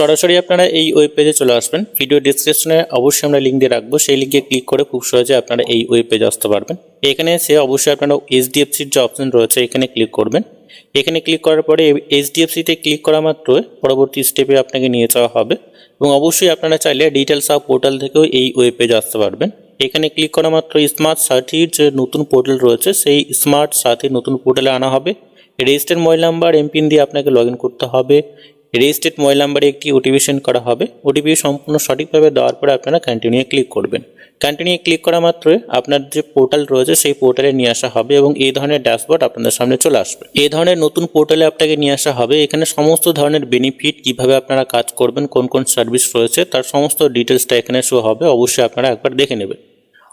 সরাসরি আপনারা এই ওয়েব পেজে চলে আসবেন। ভিডিও ডিসক্রিপশনে অবশ্যই আমরা লিঙ্ক দিয়ে রাখব। সেই লিঙ্কে ক্লিক করে খুব সহজে আপনারা এই ওয়েব পেজে আসতে পারবেন। এখানে এসে অবশ্যই আপনারা এইচডিএফসির যে অপশন রয়েছে, এখানে ক্লিক করবেন। এখানে ক্লিক করার পরে এইচডিএফসিতে ক্লিক করা মাত্র পরবর্তী স্টেপে আপনাকে নিয়ে যাওয়া হবে এবং অবশ্যই আপনারা চাইলে ডিটেলস অফ পোর্টাল থেকেও এই ওয়েব পেজে আসতে পারবেন। এখানে ক্লিক করা মাত্র স্মার্ট সাথীর যে নতুন পোর্টাল রয়েছে, সেই স্মার্ট সাথীর নতুন পোর্টালে আনা হবে। রেজিস্টার মোবাইল নাম্বার এমপিন দিয়ে আপনাকে লগ করতে হবে। রেজিস্টার্ড মোবাইল নাম্বারে একটি ওটিপি সেন্ড করা হবে। ওটিপি সম্পূর্ণ সঠিকভাবে দেওয়ার পরে আপনারা কন্টিনিউ ক্লিক করবেন। কন্টিনিউ ক্লিক করা মাত্রই আপনার যে পোর্টাল রয়েছে, সেই পোর্টালে নিয়ে আসা হবে এবং এই ধরনের ড্যাশবোর্ড আপনাদের সামনে চলে আসবে। এই ধরনের নতুন পোর্টালে আপনাকে নিয়ে আসা হবে। এখানে সমস্ত ধরনের বেনিফিট কীভাবে আপনারা কাজ করবেন, কোন কোন সার্ভিস রয়েছে, তার সমস্ত ডিটেলসটা এখানে শো হবে। অবশ্যই আপনারা একবার দেখে নেবেন।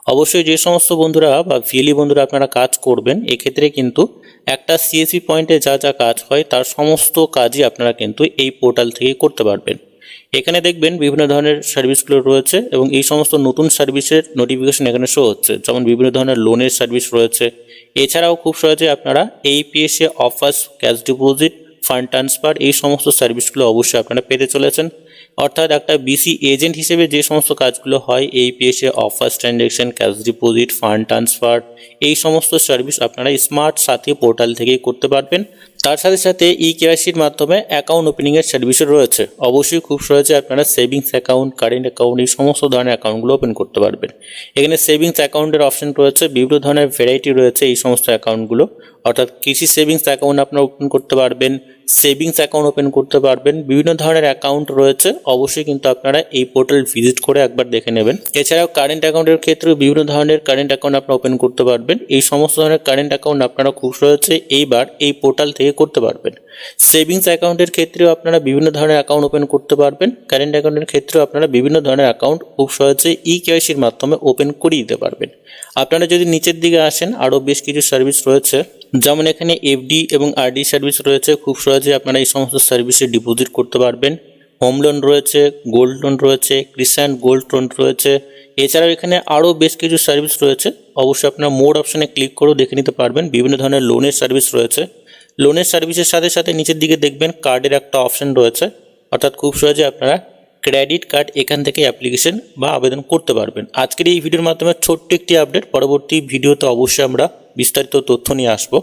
অবশ্যই যে সমস্ত বন্ধুরা বা ভিএলি বন্ধুরা আপনারা কাজ করবেন, এক্ষেত্রে কিন্তু একটা সিএসি পয়েন্টে যা যা কাজ হয়, তার সমস্ত কাজই আপনারা কিন্তু এই পোর্টাল থেকে করতে পারবেন। এখানে দেখবেন বিভিন্ন ধরনের সার্ভিসগুলো রয়েছে এবং এই সমস্ত নতুন সার্ভিসের নোটিফিকেশন এখানে শো হচ্ছে। যেমন বিভিন্ন ধরনের লোনের সার্ভিস রয়েছে। এছাড়াও খুব সহজে আপনারা এই PSA offers cash deposit fund transfer, এই সমস্ত সার্ভিসগুলো অবশ্যই আপনারা পেতে চলেছেন। অর্থাৎ একটা বিসি এজেন্ট হিসেবে যে সমস্ত কাজগুলো হয় এই PSA offers transaction cash deposit fund transfer এই সমস্ত সার্ভিস আপনারা স্মার্ট সাথী পোর্টাল থেকেই করতে পারবেন। তার সাথে সাথে ই কেওয়াইসির মাধ্যমে অ্যাকাউন্ট ওপেনিংয়ের সার্ভিসও রয়েছে। অবশ্যই খুব সহজে আপনারা সেভিংস অ্যাকাউন্ট কারেন্ট অ্যাকাউন্ট এই সমস্ত ধরনের অ্যাকাউন্টগুলো ওপেন করতে পারবেন। এখানে সেভিংস অ্যাকাউন্টের অপশন রয়েছে, বিভিন্ন ধরনের ভ্যারাইটি রয়েছে এই সমস্ত অ্যাকাউন্টগুলো অর্থাৎ কৃষি সেভিংস অ্যাকাউন্ট আপনারা ওপেন করতে পারবেন। সেভিংস অ্যাকাউন্ট ওপেন করতে পারবেন। বিভিন্ন ধরনের অ্যাকাউন্ট রয়েছে। অবশ্যই কিন্তু আপনারা এই পোর্টাল ভিজিট করে একবার দেখে নেবেন। এছাড়াও কারেন্ট অ্যাকাউন্টের ক্ষেত্রেও বিভিন্ন ধরনের কারেন্ট অ্যাকাউন্ট আপনারা ওপেন করতে পারবেন। এই সমস্ত ধরনের কারেন্ট অ্যাকাউন্ট আপনারা খুব সহজে এইবার এই পোর্টাল থেকে করতে পারবেন। সেভিংস অ্যাকাউন্টের ক্ষেত্রেও আপনারা বিভিন্ন ধরনের অ্যাকাউন্ট ওপেন করতে পারবেন। কারেন্ট অ্যাকাউন্টের ক্ষেত্রেও আপনারা বিভিন্ন ধরনের অ্যাকাউন্ট খুব সহজে ই কেওয়াইসির মাধ্যমে ওপেন করিয়ে দিতে পারবেন। আপনারা যদি নিচের দিকে আসেন, আরও বেশ কিছু সার্ভিস রয়েছে। যেমন এখানে এফডি এবং আরডি সার্ভিস রয়েছে, খুব সহজে আপনারা এই সমস্ত সার্ভিসে ডিপোজিট করতে পারবেন। হোম লোন রয়েছে গোল্ড লোন রয়েছে ক্রিস্টান গোল্ড লোন রয়েছে। এছাড়াও এখানে আরও বেশ কিছু সার্ভিস রয়েছে। অবশ্যই আপনারা মোড অপশানে ক্লিক করেও দেখে নিতে পারবেন। বিভিন্ন ধরনের লোনের সার্ভিস রয়েছে। লোনের সার্ভিসের সাথে সাথে নিচের দিকে দেখবেন কার্ডের একটা অপশন রয়েছে। অর্থাৎ খুব সহজে আপনারা ক্রেডিট কার্ড এখান থেকে অ্যাপ্লিকেশন বা আবেদন করতে পারবেন। আজকের এই ভিডিওর মাধ্যমে ছোট্ট একটি আপডেট, পরবর্তী ভিডিওতে অবশ্যই আমরা বিস্তারিত তথ্য নিয়ে আসব।